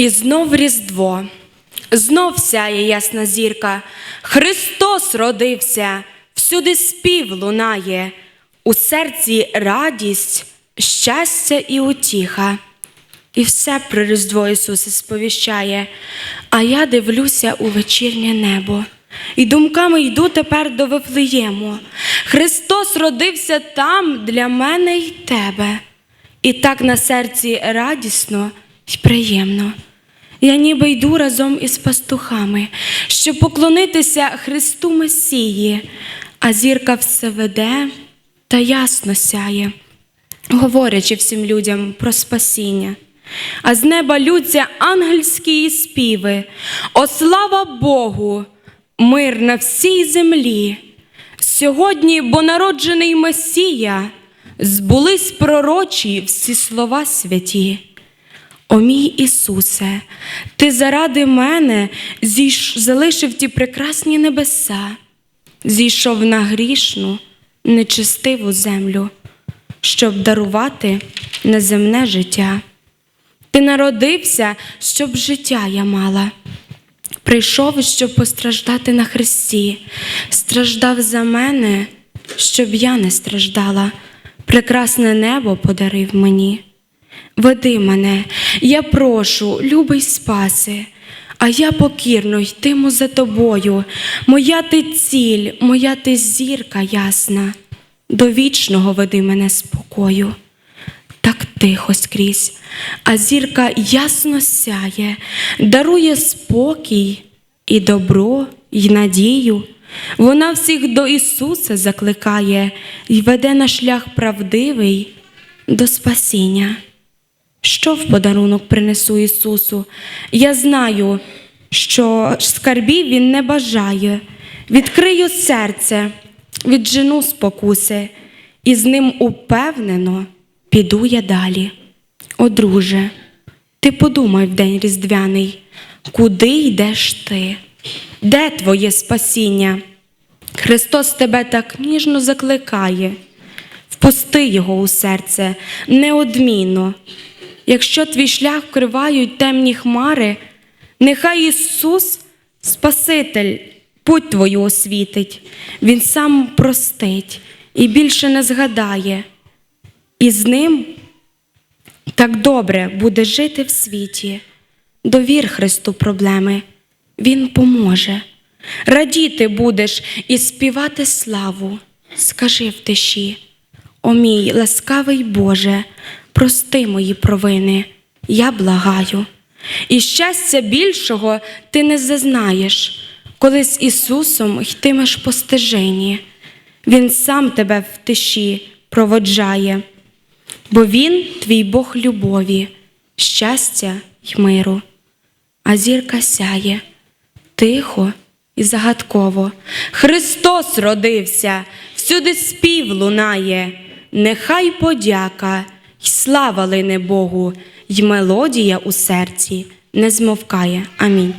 І знов Різдво, знов сяє ясна зірка, Христос родився, всюди спів лунає, у серці радість, щастя і утіха. І все про Різдво Ісуса сповіщає, а я дивлюся у вечірнє небо. І думками йду тепер до Вифлеєму. Христос родився там для мене й тебе. І так на серці радісно й приємно. Я ніби йду разом із пастухами, щоб поклонитися Христу Месії, а зірка все веде та ясно сяє, говорячи всім людям про спасіння. А з неба лються ангельські співи. О, слава Богу! Мир на всій землі. Сьогодні, бо народжений Месія, збулись пророчі всі слова святі. О мій Ісусе, Ти заради мене зійш... залишив ті прекрасні небеса, зійшов на грішну, нечистиву землю, щоб дарувати неземне життя. Ти народився, щоб життя я мала. Прийшов, щоб постраждати на хресті, страждав за мене, щоб я не страждала. Прекрасне небо подарив мені. Веди мене, я прошу, любий спаси, а я покірно йтиму за тобою. Моя ти ціль, моя ти зірка ясна, до вічного веди мене спокою. Так тихо скрізь, а зірка ясно сяє, дарує спокій і добро, і надію. Вона всіх до Ісуса закликає і веде на шлях правдивий до спасіння. Що в подарунок принесу Ісусу? Я знаю, що скарбів Він не бажає. Відкрию серце, віджену спокуси, і з ним упевнено піду я далі. О, друже, ти подумай в день різдвяний, куди йдеш ти? Де твоє спасіння? Христос тебе так ніжно закликає. Впусти його у серце неодмінно. Якщо твій шлях вкривають темні хмари, нехай Ісус, Спаситель, путь твою освітить, Він сам простить і більше не згадає. І з ним так добре буде жити в світі. Довір Христу проблеми, Він поможе. Радіти будеш і співати славу. Скажи в тиші, о мій ласкавий Боже, прости мої провини, я благаю. І щастя більшого ти не зазнаєш, коли з Ісусом йтимеш по стежині. Він сам тебе в тиші проводжає, бо Він твій Бог любові, щастя й миру. А зірка сяє тихо і загадково. Христос родився, всюди спів лунає, нехай подяка й слава лине Богу, й мелодія у серці не змовкає. Амінь.